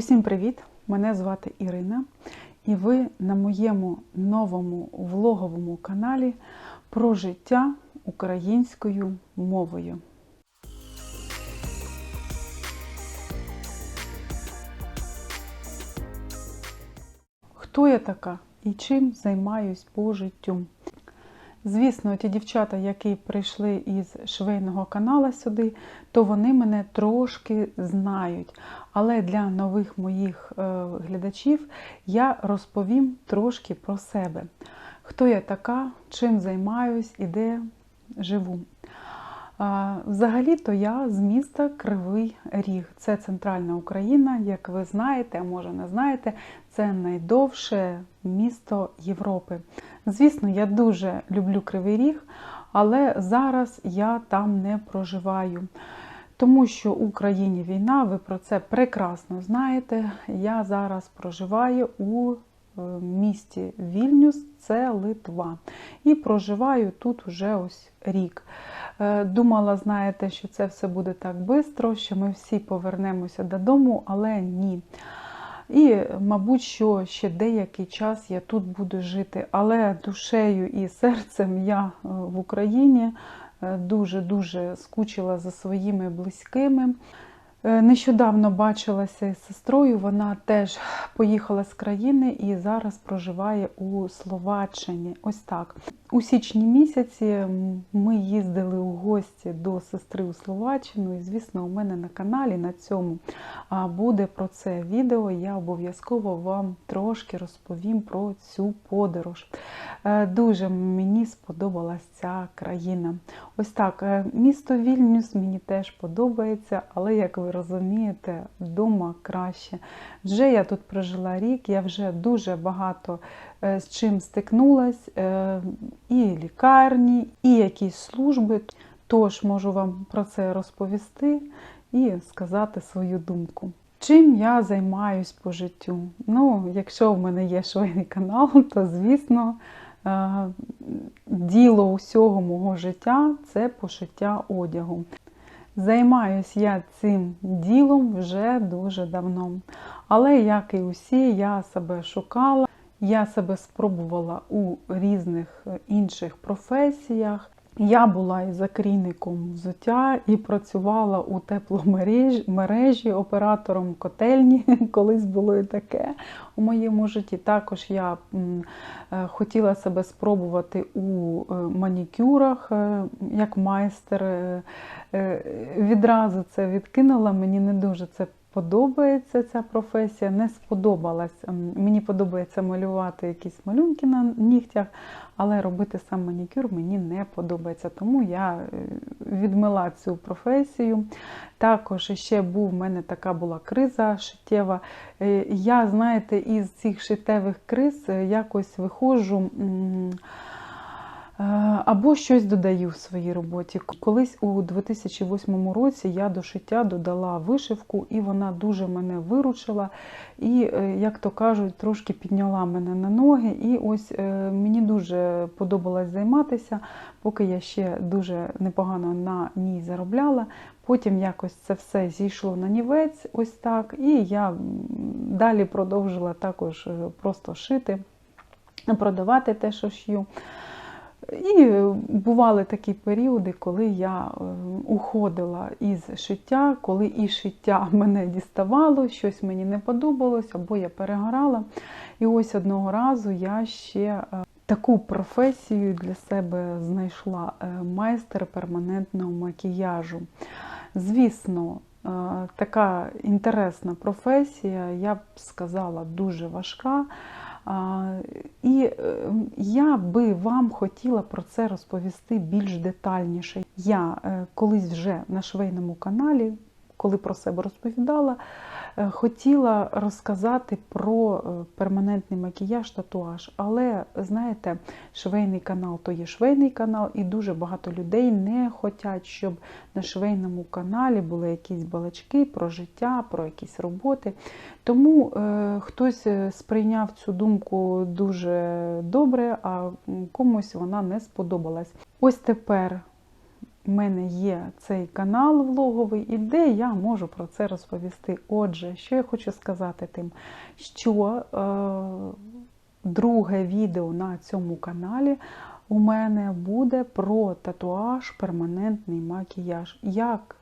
Усім привіт! Мене звати Ірина, і ви на моєму новому влоговому каналі про життя українською мовою. Хто я така і чим займаюсь по життю? Звісно, ті дівчата, які прийшли із швейного канала сюди, то вони мене трошки знають. Але для нових моїх е, глядачів я розповім трошки про себе. Хто я така, чим займаюсь і де живу. Взагалі-то я з міста Кривий Ріг. Це центральна Україна, як ви знаєте, а може не знаєте, це найдовше місто Європи. Звісно, я дуже люблю Кривий Ріг, але зараз я там не проживаю. Тому що в Україні війна, ви про це прекрасно знаєте. Я зараз проживаю у місті Вільнюс, це Литва. І проживаю тут уже ось рік. Е, Думала, знаєте, що це все буде так швидко, що ми всі повернемося додому, але ні. І, мабуть, що ще деякий час я тут буду жити, але душею і серцем я е, в Україні дуже-дуже скучила за своїми близькими. Е, Нещодавно бачилася із сестрою, вона теж поїхала з країни і зараз проживає у Словаччині. Ось так. У січні місяці ми їздили у гості до сестри у Словаччину, і, звісно, у мене на каналі на цьому буде про це відео. Я обов'язково вам трошки розповім про цю подорож. Е, Дуже мені сподобалась ця країна. Ось так, е, місто Вільнюс мені теж подобається, але, як ви розумієте, вдома краще. Вже я тут прожила рік, я вже дуже багато з чим стикнулась, і лікарні, і якісь служби. Тож можу вам про це розповісти і сказати свою думку. Чим я займаюсь по життю? Ну, якщо в мене є швейний канал, то звісно. Діло усього мого життя це пошиття одягу. Займаюсь я цим ділом вже дуже давно. Але, як і усі, я себе шукала, я себе спробувала у різних інших професіях. Я була і закрійником взуття, і працювала у тепломережі оператором котельні. Колись було і таке у моєму житті. Також я хотіла себе спробувати у манікюрах як майстер. Відразу це відкинула, мені не дуже це подобається ця професія, не сподобалась. Мені подобається малювати якісь малюнки на нігтях, але робити сам манікюр мені не подобається. Тому я е, відмила цю професію. Також ще був в мене така була криза шиттєва. Е, я, знаєте, із цих шиттєвих криз е, якось виходжу. Або щось додаю в своїй роботі. Колись у 2008 році я до шиття додала вишивку, і вона дуже мене виручила. І, е, як то кажуть, трошки підняла мене на ноги. І ось е, мені дуже подобалось займатися, поки я ще дуже непогано на ній заробляла. Потім якось це все зійшло на нівець, ось так. І я далі продовжила також е, просто шити, продавати те, що шью. І бували такі періоди, коли я е, уходила із шиття, коли і шиття мене діставало, щось мені не подобалось, або я перегорала. І ось одного разу я ще е, таку професію для себе знайшла е, майстер перманентного макіяжу. Звісно, така інтересна професія, я б сказала, дуже важка. І е, я би вам хотіла про це розповісти більш детальніше. Я е, колись вже на швейному каналі, коли про себе розповідала, хотіла розказати про е, перманентний макіяж, татуаж, але, знаєте, швейний канал то є швейний канал, і дуже багато людей не хочуть, щоб на швейному каналі були якісь балачки про життя, про якісь роботи. Тому е, хтось е, сприйняв цю думку дуже добре, а комусь вона не сподобалась. Ось тепер в мене є цей канал влоговий, і де я можу про це розповісти. Отже, що я хочу сказати тим, що е, друге відео на цьому каналі у мене буде про татуаж, перманентний макіяж. Як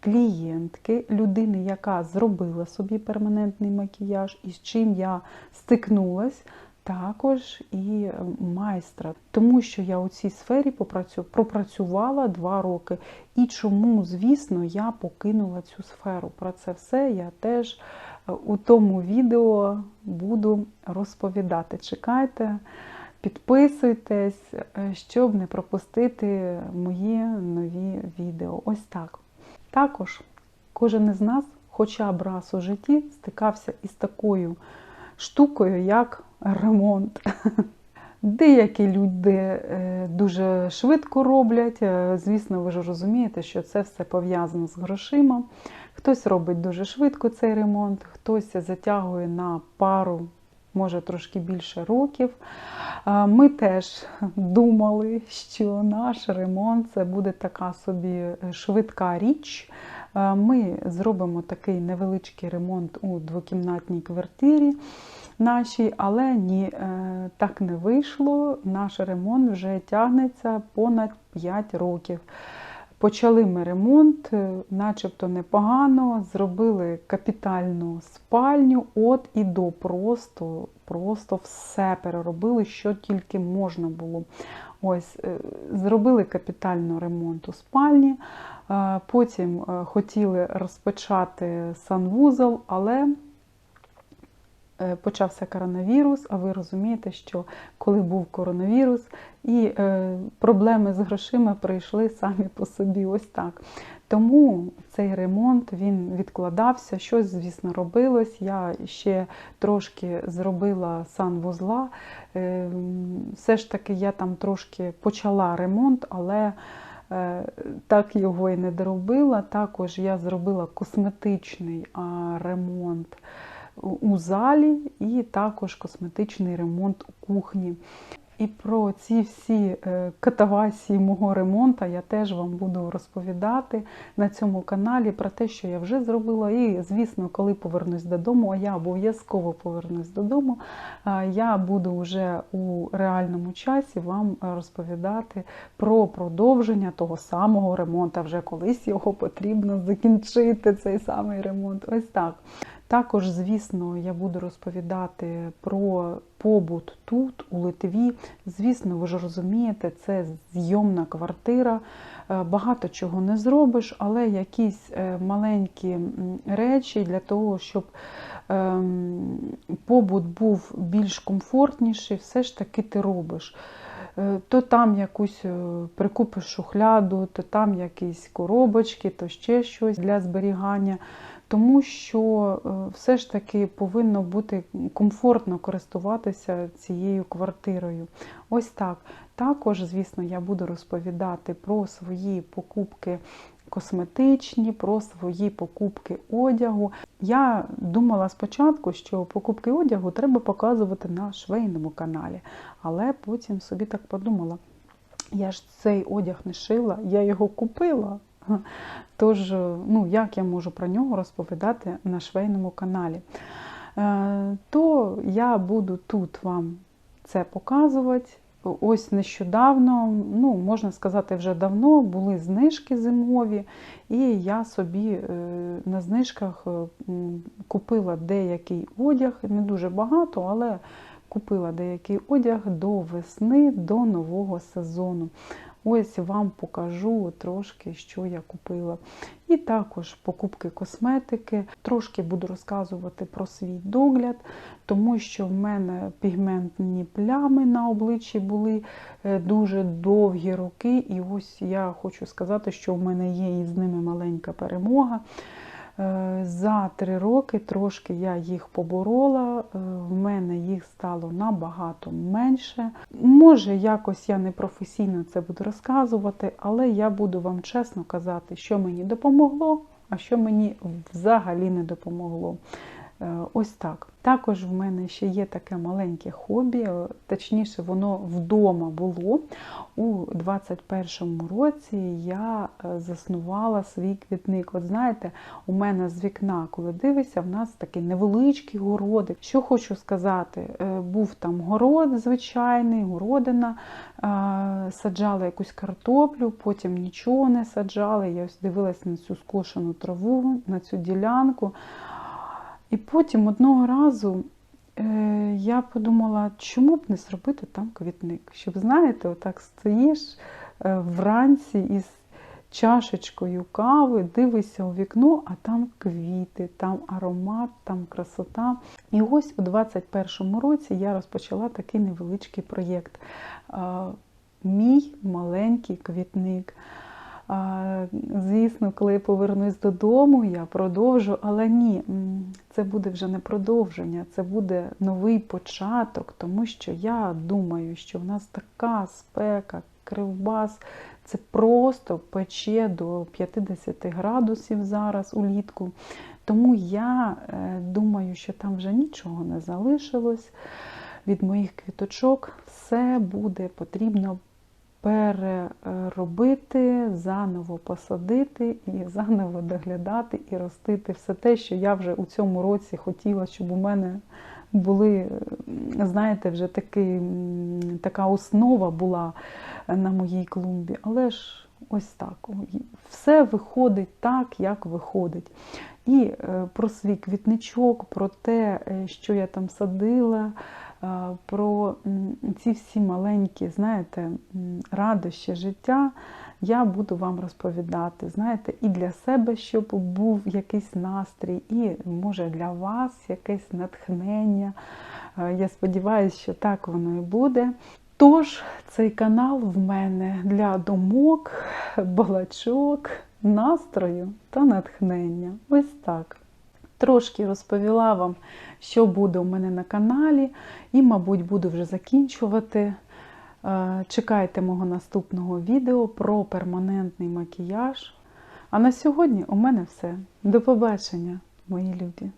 клієнтки, людини, яка зробила собі перманентний макіяж, і з чим я стикнулась, також і майстра. Тому що я у цій сфері пропрацювала два роки. І чому, звісно, я покинула цю сферу. Про це все я теж е, у тому відео буду розповідати. Чекайте. Підписуйтесь, е, щоб не пропустити мої нові відео. Ось так. Також кожен із нас, хоча б раз у житті, стикався із такою штукою, як ремонт. Деякі люди е, дуже швидко роблять. Е, звісно, ви ж розумієте, що це все пов'язано з грошима. Хтось робить дуже швидко цей ремонт, хтось затягує на пару, може трошки більше років. Ми теж думали, що наш ремонт це буде така собі швидка річ. Ми зробимо такий невеличкий ремонт у двокімнатній квартирі нашій, але ні, е, так не вийшло. Наш ремонт вже тягнеться понад 5 років. Почали ми ремонт, е, начебто непогано, зробили капітальну спальню, от і до просто просто все переробили, що тільки можна було. Ось, е, Зробили капітальний ремонт у спальні, потім хотіли розпочати санвузол, але почався коронавірус, а ви розумієте, що коли був коронавірус, і е, проблеми з грошима прийшли самі по собі. Ось так. Тому цей ремонт він відкладався, щось, звісно, робилось. Я ще трошки зробила санвузла. Е, все ж таки, я там трошки почала ремонт, але так його і не доробила. Також я зробила косметичний ремонт у залі, і також косметичний ремонт у кухні. І про ці всі е, катавасії мого ремонту я теж вам буду розповідати на цьому каналі про те, що я вже зробила. І, звісно, коли повернусь додому, а я обов'язково повернусь додому, я буду вже у реальному часі вам розповідати про продовження того самого ремонту. Вже колись його потрібно закінчити, цей самий ремонт. Ось так. Також, звісно, я буду розповідати про побут тут, у Литві. Звісно, ви ж розумієте, це зйомна квартира, е, багато чого не зробиш, але якісь е, маленькі речі для того, щоб ем, побут був більш комфортніший, все ж таки ти робиш. Е, то там якусь прикупиш шухляду, то там якісь коробочки, то ще щось для зберігання тому що е, все ж таки повинно бути комфортно користуватися цією квартирою. Ось так. Також, звісно, я буду розповідати про свої покупки. Косметичні, про свої покупки одягу. Я думала спочатку, що покупки одягу треба показувати на швейному каналі, але потім собі так подумала: я ж цей одяг не шила, я його купила. Тож, ну, як я можу про нього розповідати на швейному каналі? Е, то я буду тут вам це показувати. Ось нещодавно, ну, можна сказати, вже давно були знижки зимові, і я собі е, на знижках е, купила деякий одяг, не дуже багато, але купила деякий одяг до весни, до нового сезону. Ось вам покажу трошки, що я купила. І також покупки косметики. Трошки буду розказувати про свій догляд, тому що в мене пігментні плями на обличчі були е, дуже довгі роки. І ось я хочу сказати, що в мене є із ними маленька перемога. За три роки трошки я їх поборола, е, в мене їх стало набагато менше. Може, якось я не професійно це буду розказувати, але я буду вам чесно казати, що мені допомогло, а що мені взагалі не допомогло. Е, Ось так. Також в мене ще є таке маленьке хобі, е, точніше, воно вдома було. У 21-му році я е, заснувала свій квітник. От знаєте, у мене з вікна, коли дивишся, в нас такий невеличкий городик. Що хочу сказати, був там город звичайний, городина, саджала якусь картоплю, потім нічого не саджала. Я ось дивилась на цю скошену траву, на цю ділянку. І потім одного разу е, я подумала, чому б не зробити там квітник? Щоб, знаєте, отак стоїш е, вранці із чашечкою кави, дивишся у вікно, а там квіти, там аромат, там красота. І ось у 21-му році я розпочала такий невеличкий проєкт. Мій маленький квітник. Звісно, коли повернусь додому, я продовжу, але ні, це буде вже не продовження, це буде новий початок, тому що я думаю, що в нас така спека, кривбас, це просто пече до 50 градусів зараз улітку. Тому я е, думаю, що там вже нічого не залишилось від моїх квіточок. Все буде потрібно переробити, заново посадити і заново доглядати і ростити все те, що я вже у цьому році хотіла, щоб у мене були, знаєте, вже такий, м, така основа була на моїй клумбі. Але ж ось так. Все виходить так, як виходить. І е, про свій квітничок, про те, е, що я там садила, е, про ці всі маленькі, знаєте, радощі життя я буду вам розповідати. Знаєте, і для себе, щоб був якийсь настрій, і може для вас якесь натхнення. Я сподіваюся, що так воно і буде. Тож, цей канал в мене для думок, балачок, настрою та натхнення. Ось так. Трошки розповіла вам, що буде у мене на каналі, і, мабуть, буду вже закінчувати. Е, Чекайте мого наступного відео про перманентний макіяж. А на сьогодні у мене все. До побачення, мої люди!